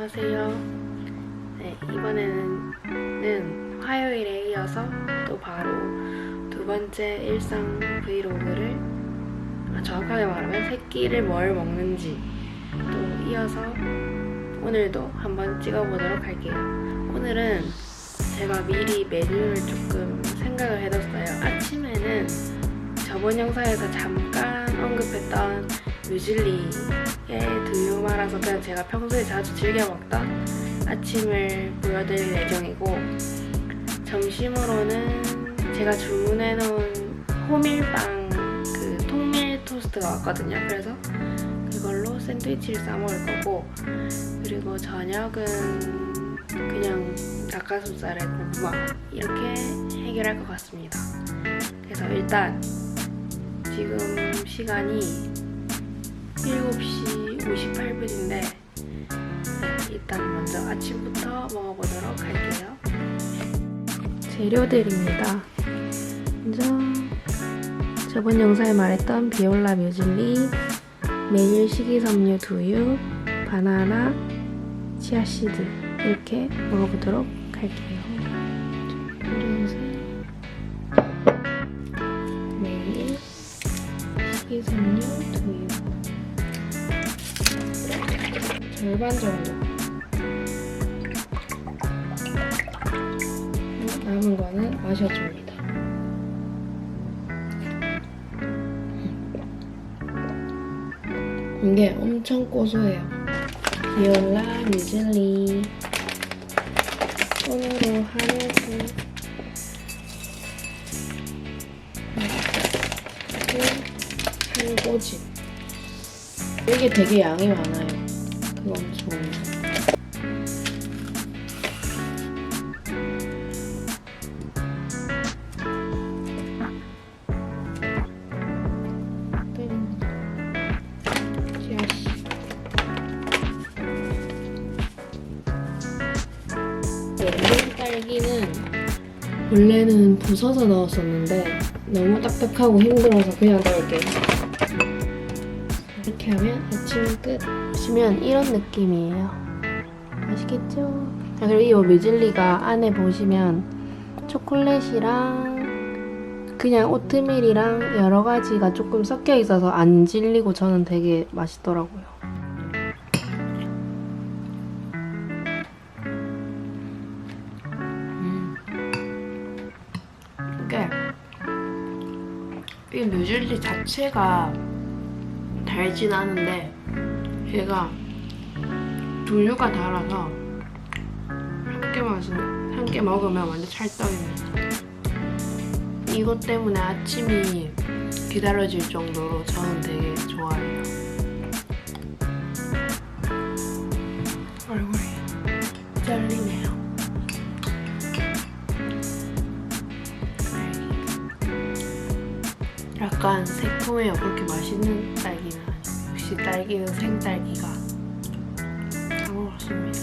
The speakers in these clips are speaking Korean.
안녕하세요. 네, 이번에는 화요일에 이어서 또 바로 두 번째 일상 브이로그를 아, 정확하게 말하면 새끼를 뭘 먹는지 또 이어서 오늘도 한번 찍어보도록 할게요. 오늘은 제가 미리 메뉴를 조금 생각을 해뒀어요. 아침에는 저번 영상에서 잠깐 언급했던 뮤즐리 에 두유 말아서 그냥 제가 평소에 자주 즐겨 먹던 아침을 보여드릴 예정이고 점심으로는 제가 주문해놓은 호밀빵 그 통밀 토스트가 왔거든요. 그래서 그걸로 샌드위치를 싸 먹을 거고 그리고 저녁은 그냥 닭가슴살에 고구마 이렇게 해결할 것 같습니다. 그래서 일단 지금 시간이 7시 58분인데 네, 일단 먼저 아침부터 먹어보도록 할게요. 재료들입니다. 먼저 저번 영상에 말했던 비올라 뮤즐리, 매일 식이섬유 두유, 바나나, 치아씨드 이렇게 먹어보도록 할게요. 그래서 매일 식이섬유 두유 절반 정도 남은 거는 마셔줍니다. 이게 엄청 고소해요. 비올라 뮤즐리 손으로 하려고 한 꼬집 이게 되게 양이 많아요. 씨앗이. 옛날 딸기는 원래는 부숴서 넣었었는데 너무 딱딱하고 힘들어서 그냥 넣을게요. 이렇게 하면 아침 끝. 보시면 이런 느낌이에요. 맛있겠죠? 아, 그리고 이 뮤즐리가 안에 보시면 초콜릿이랑 그냥 오트밀이랑 여러 가지가 조금 섞여 있어서 안 질리고 저는 되게 맛있더라고요. 음. 이 뮤즐리 자체가 달진 않은데 얘가 두유가 달아서 함께 마시 함께 먹으면 완전 찰떡입니다. 이것 때문에 아침이 기다려질 정도로 저는 되게 좋아해요. 얼굴이 잘리네요. 약간 새콤해요. 그렇게 맛있는 딸기는 딸기는 생딸기가 다 먹었습니다.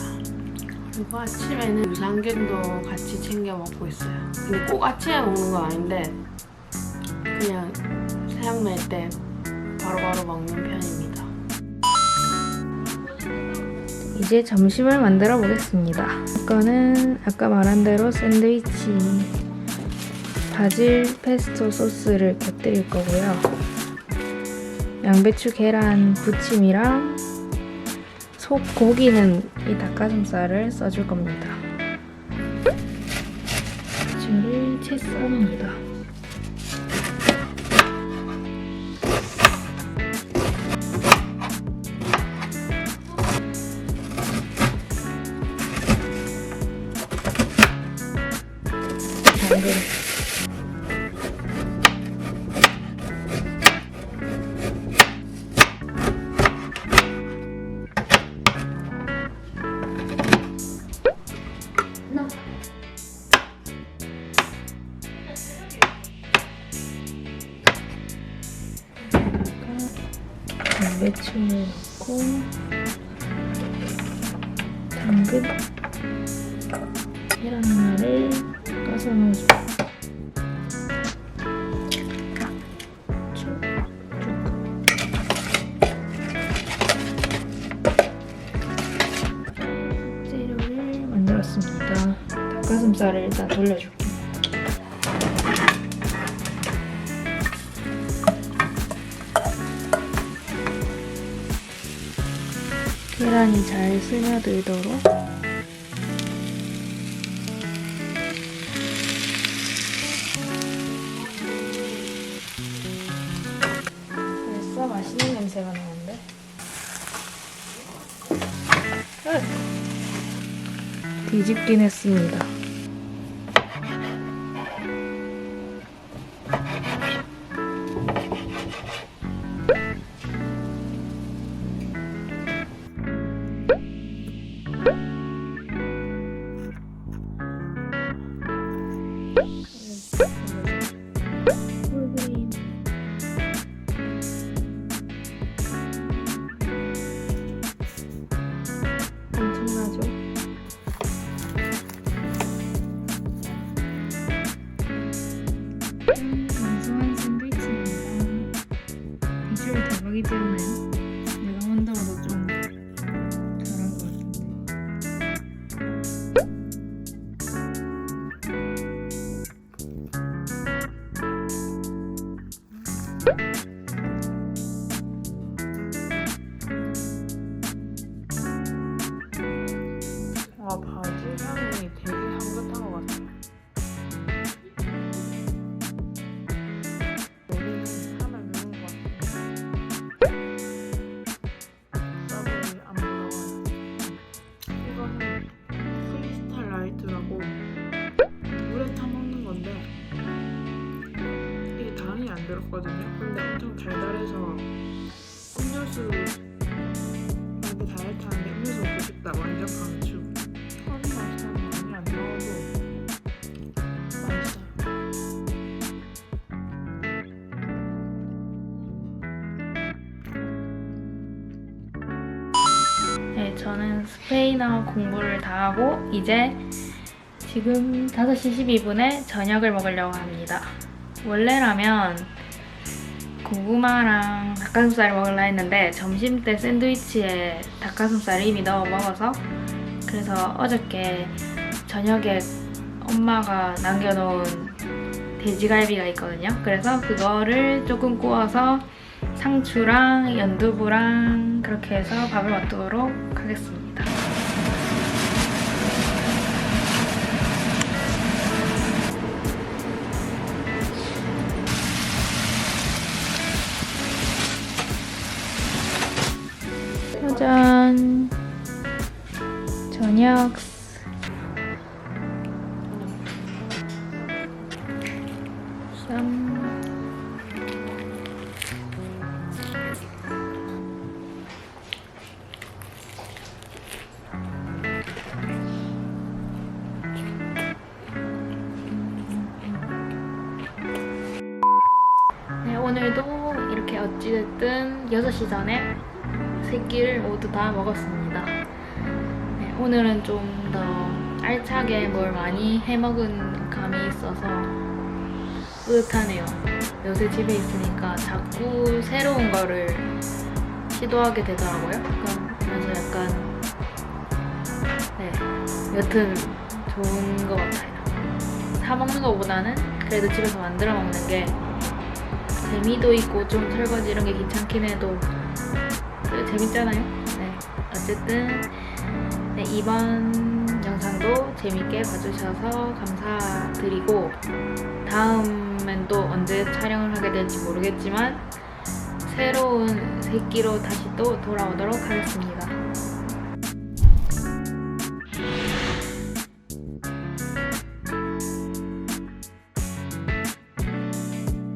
그리고 아침에는 유산균도 같이 챙겨 먹고 있어요. 근데 꼭 아침에 먹는 건 아닌데 그냥 생각 날 때 바로바로 먹는 편입니다. 이제 점심을 만들어 보겠습니다. 이거는 아까 말한 대로 샌드위치 바질 페스토 소스를 곁들일 거고요. 양배추 계란 부침이랑 속 고기는 이 닭가슴살을 써줄 겁니다. 줄을 채 썹니다. 양배추를 넣고 당근 계란말을 떠서 넣어줍니다. 재료를 만들었습니다. 닭가슴살을 일단 돌려줄게요. 계란이 잘 스며들도록 벌써 맛있는 냄새가 나는데? 뒤집긴 했습니다. 비주얼 음료수 이렇게 다이어트 하는데 음료수 먹고 싶다 완전 강추. 허니 맛은 많이 안 넣어도 맛있어요. 네, 저는 스페인어 공부를 다 하고 이제 지금 5시 12분에 저녁을 먹으려고 합니다. 원래라면 고구마랑 닭가슴살을 먹으려 했는데 점심 때 샌드위치에 닭가슴살을 이미 넣어 먹어서 그래서 어저께 저녁에 엄마가 남겨놓은 돼지갈비가 있거든요. 그래서 그거를 조금 구워서 상추랑 연두부랑 그렇게 해서 밥을 먹도록 하겠습니다. 짜잔 저녁. 쌈. 네, 오늘도 이렇게 어찌됐든 6시 전에 세 끼를 모두 다 먹었습니다. 네, 오늘은 좀 더 알차게 뭘 많이 해먹은 감이 있어서 뿌듯하네요. 요새 집에 있으니까 자꾸 새로운 거를 시도하게 되더라고요. 그래서 약간 네, 여튼 좋은 것 같아요. 사 먹는 것보다는 그래도 집에서 만들어 먹는 게 재미도 있고 좀 설거지 이런 게 귀찮긴 해도 재밌잖아요. 네. 어쨌든 네, 이번 영상도 재밌게 봐주셔서 감사드리고 다음엔 또 언제 촬영을 하게 될지 모르겠지만 새로운 새끼로 다시 또 돌아오도록 하겠습니다.